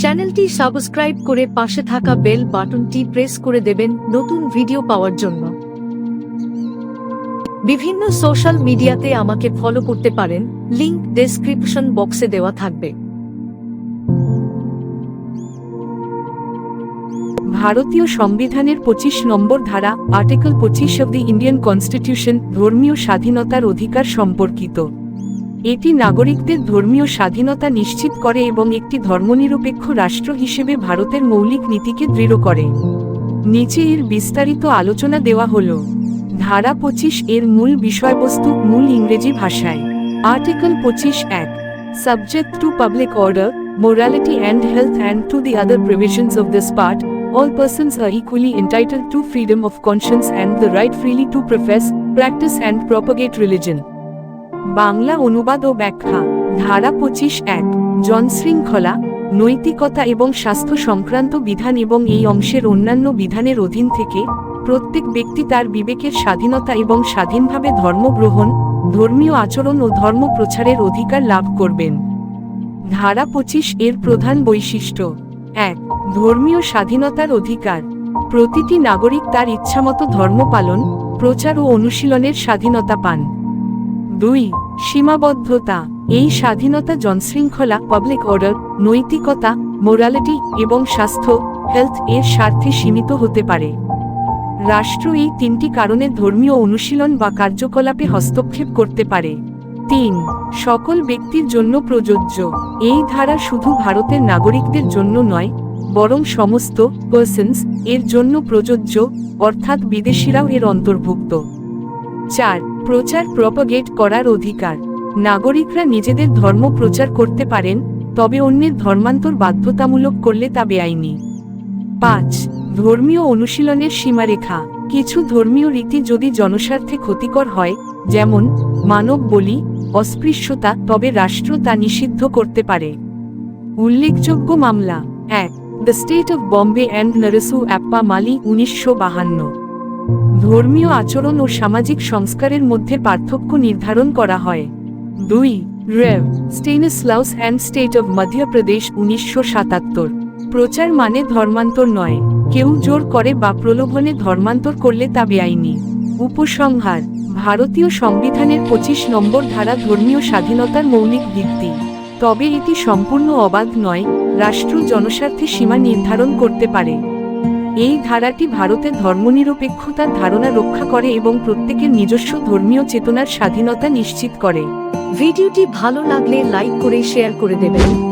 চ্যানেলটি সাবস্ক্রাইব করে পাশে থাকা বেল বাটনটি প্রেস করে দেবেন নতুন ভিডিও পাওয়ার জন্য। বিভিন্ন সোশ্যাল মিডিয়াতে আমাকে ফলো করতে পারেন, লিংক ডেসক্রিপশন বক্সে দেওয়া থাকবে। ভারতীয় সংবিধানের পঁচিশ নম্বর ধারা, আর্টিকেল পঁচিশ অব দি ইন্ডিয়ান কনস্টিটিউশন, ধর্মীয় স্বাধীনতার অধিকার সম্পর্কিত। এটি নাগরিকদের ধর্মীয় স্বাধীনতা নিশ্চিত করে এবং একটি ধর্মনিরপেক্ষ রাষ্ট্র হিসেবে ভারতের মৌলিক নীতিকে দৃঢ় করে। নিচে এর বিস্তারিত আলোচনা দেওয়া হল। ধারা পঁচিশ এর মূল বিষয়বস্তু, মূল ইংরেজি ভাষায়। আর্টিকেল পঁচিশ এক। Subject to public order morality and health and to the other provisions of this part all persons are equally entitle to freedom of conscience and the right freely to profess practice and propagate religion Bangla অনুবাদ ও ব্যাখ্যা, ধারা পঁচিশ এক, জনশৃঙ্খলা, নৈতিকতা এবং স্বাস্থ্য সংক্রান্ত বিধান এবং এই অংশের অন্যান্য বিধানের অধীন থেকে প্রত্যেক ব্যক্তি তার বিবেকের স্বাধীনতা এবং স্বাধীনভাবে ধর্মগ্রহণ, ধর্মীয় আচরণ ও ধর্ম প্রচারের অধিকার লাভ করবেন। ধারা পঁচিশ এর প্রধান বৈশিষ্ট্য, এক, ধর্মীয় স্বাধীনতার অধিকার। প্রতিটি নাগরিক তার ইচ্ছামতো ধর্ম পালন, প্রচার ও অনুশীলনের স্বাধীনতা পান। দুই, সীমাবদ্ধতা। এই স্বাধীনতা জনশৃঙ্খলা পাবলিক অর্ডার নৈতিকতা মোরালিটি এবং স্বাস্থ্য হেলথ এর স্বার্থে সীমিত হতে পারে। রাষ্ট্র এই তিনটি কারণে ধর্মীয় অনুশীলন বা কার্যকলাপে হস্তক্ষেপ করতে পারে। তিন, সকল ব্যক্তির জন্য প্রযোজ্য। এই ধারা শুধু ভারতের নাগরিকদের জন্য নয়, বরং সমস্ত পার্সনস এর জন্য প্রযোজ্য, অর্থাৎ বিদেশিরাও এর অন্তর্ভুক্ত। চার প্রচার প্রপাগেট করার অধিকার। নাগরিকরা নিজেদের ধর্ম প্রচার করতে পারেন, তবে অন্যের ধর্মান্তর বাধ্যতামূলক করলে তা বেআইনি। পাঁচ, ধর্মীয় অনুশীলনের সীমারেখা। কিছু ধর্মীয় রীতি যদি জনস্বার্থে ক্ষতিকর হয়, যেমন, মানব বলি, অস্পৃশ্যতা, তবে রাষ্ট্র তা নিষিদ্ধ করতে পারে। উল্লেখযোগ্য মামলা, এক, the State of Bombay and Narasu Appa Mali উনিশশো বাহান্ন। ধর্মীয় আচরণ ও সামাজিক সংস্কারের মধ্যে পার্থক্য নির্ধারণ করা হয়। দুই, Rev, Stanislaus and State of Madhya Pradesh উনিশশো সাতাত্তর। প্রচার মানে ধর্মান্তর নয়। কেউ জোর করে বা প্রলোভনে ধর্মান্তর করলে তা বেআইনি। উপসংহার, ভারতীয় সংবিধানের পঁচিশ নম্বর ধারা ধর্মীয় স্বাধীনতার মৌলিক ভিত্তি। তবে এটি সম্পূর্ণ অবাধ নয়, রাষ্ট্র জনস্বার্থে সীমা নির্ধারণ করতে পারে। এই ধারাটি ভারতের ধর্মনিরপেক্ষতার ধারণা রক্ষা করে এবং প্রত্যেকের নিজস্ব ধর্মীয় চেতনার স্বাধীনতা নিশ্চিত করে। ভিডিওটি ভালো লাগলে লাইক করে শেয়ার করে দেবেন।